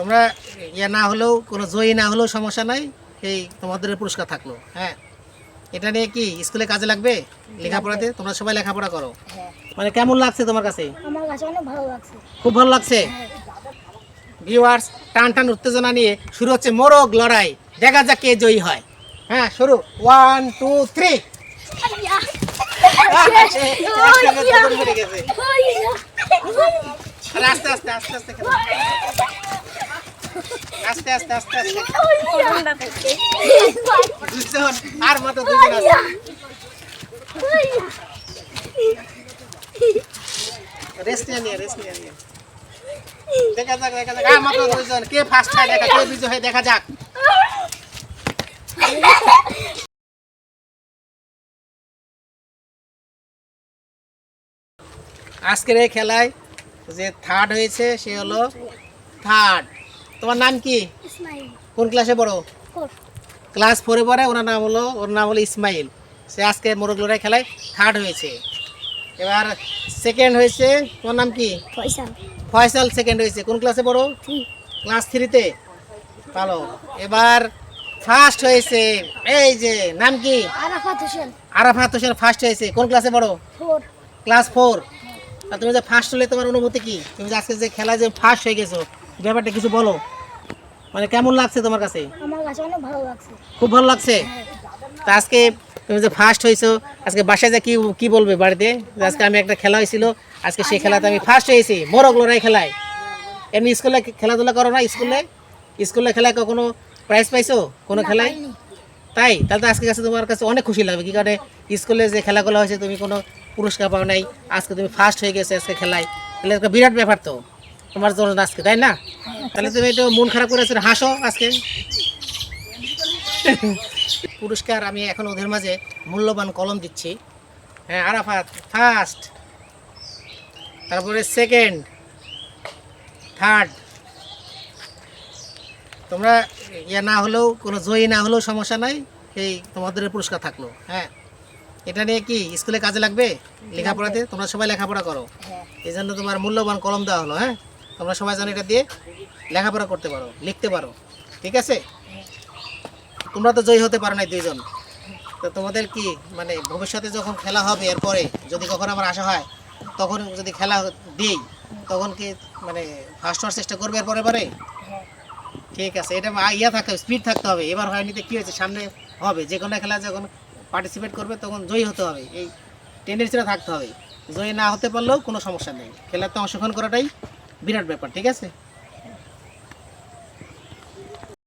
তোমরা ইয়ে না হলেও কোনো জয়ী না হলেও সমস্যা নাই। এই তোমাদের পুরস্কার থাকল। হ্যাঁ। এটা নিয়ে কি স্কুলে কাজে লাগবে? লেখাপড়াতে? তোমরা সবাই লেখাপড়া করো। হ্যাঁ। মানে কেমন লাগছে তোমার কাছে? আমার কাছে অনেক ভালো লাগছে। খুব ভালো লাগছে? ভিউয়ার্স টান টান উত্তেজনা নিয়ে শুরু হচ্ছে মোরগ লড়াই। দেখা যাক কে জয়ী হয়। হ্যাঁ শুরু। ওয়ান টু থ্রি আস্তে আস্তে আস্তে আস্তে। আস্তে আস্তে আস্তে দুজন আর দুজন রেস্ট নিয়ে রেস্ট নিয়ে দেখা যাক দেখা যাক। আর দুজন কে ফার্স্ট হয়, দেখা, কে বিজয় হয়, দেখা যাক। আজকের এই খেলায় যে থার্ড হয়েছে, সে হলো থার্ড তোমার নাম কি? কোন ক্লাসে পড়ো? ক্লাস ফোরে পড়ে ওনার নাম হলো ওর নাম হলো ইসমাইল। সে আজকে মোরগ লড়াই খেলায় থার্ড হয়েছে। এবার সেকেন্ড হয়েছে তোমার নাম কি? ফয়সাল। সেকেন্ড হয়েছে। কোন ক্লাসে পড়ো? ক্লাস থ্রিতে। ভালো। এবার ফার্স্ট হয়েছে এই যে নাম কি? আরাফাত হোসেন। আরাফাত হোসেন ফার্স্ট হয়েছে। কোন ক্লাসে পড়ো? Class four. তুমি যে ফার্স্ট হলে তোমার অনুভূতি কি? তুমি যে আজকে যে খেলায় যে ফার্স্ট হয়ে গেছো ব্যাপারটা কিছু বলো। মানে কেমন লাগছে তোমার কাছে? আমার কাছে অনেক ভালো লাগছে। খুব ভালো লাগছে? তা আজকে তুমি যে ফার্স্ট হয়েছো আজকে বাসায় যা কি কি বলবে বাড়িতে? যে আজকে আমি একটা খেলা হয়েছিল আজকে সেই খেলাতে আমি ফার্স্ট হয়েছি মোরগ লড়াই খেলায়। এমনি স্কুলে খেলাধুলা করো না স্কুলে স্কুলে খেলায় কখনো প্রাইজ পাইছো? কোনো খেলায়? তাই? তাহলে আজকে কাছে তোমার কাছে অনেক খুশি লাগবে। কি কারণে? স্কুলে যে খেলাগুলো হয়েছে তুমি কোনো পুরস্কার পাও নাই। আজকে তুমি ফার্স্ট হয়ে গেছো আজকে খেলায়। তাহলে একটা বিরাট ব্যাপার তো। তোমার জন্য আজকে তাই না? তাহলে তুমি একটু মন খারাপ করে হাসো আজকে। পুরস্কার আমি এখন ওদের মাঝে মূল্যবান কলম দিচ্ছি। হ্যাঁ আরাফাত ফার্স্ট তারপরে সেকেন্ড থার্ড তোমরা ইয়ে না হলেও কোনো জয়ী না হলেও সমস্যা নাই এই তোমাদের পুরস্কার থাকল। হ্যাঁ এটা নিয়ে কি স্কুলে কাজে লাগবে। লেখাপড়াতে? তোমরা সবাই লেখাপড়া করো। হ্যাঁ। এই জন্য তোমার মূল্যবান কলম দেওয়া হলো হ্যাঁ? তোমরা সবাই যেন এটা দিয়ে লেখাপড়া করতে পারো, লিখতে পারো, ঠিক আছে? তোমরা তো জয়ী হতে পারো না দুইজন। তো তোমাদের কি মানে ভবিষ্যতে যখন খেলা হবে এরপরে যদি কখনো আমার আশা হয়, তখন যদি খেলা দিই, তখন কি মানে ফার্স্ট হওয়ার চেষ্টা করবে এরপরে পরে ঠিক আছে, এটা ইয়া থাকতে স্পিড থাকতে হবে। এবার হয়নি তো কী হয়েছে, সামনে হবে, যে কোনো খেলা যখন পার্টিসিপেট করবে, তখন জয়ী হতে হবে। এই টেন্ডেন্সিটা থাকতে হবে। জয়ী না হতে পারলেও কোনো সমস্যা নেই। খেলাতে অংশগ্রহণ করাটাই বিরাট ব্যাপার ঠিক আছে?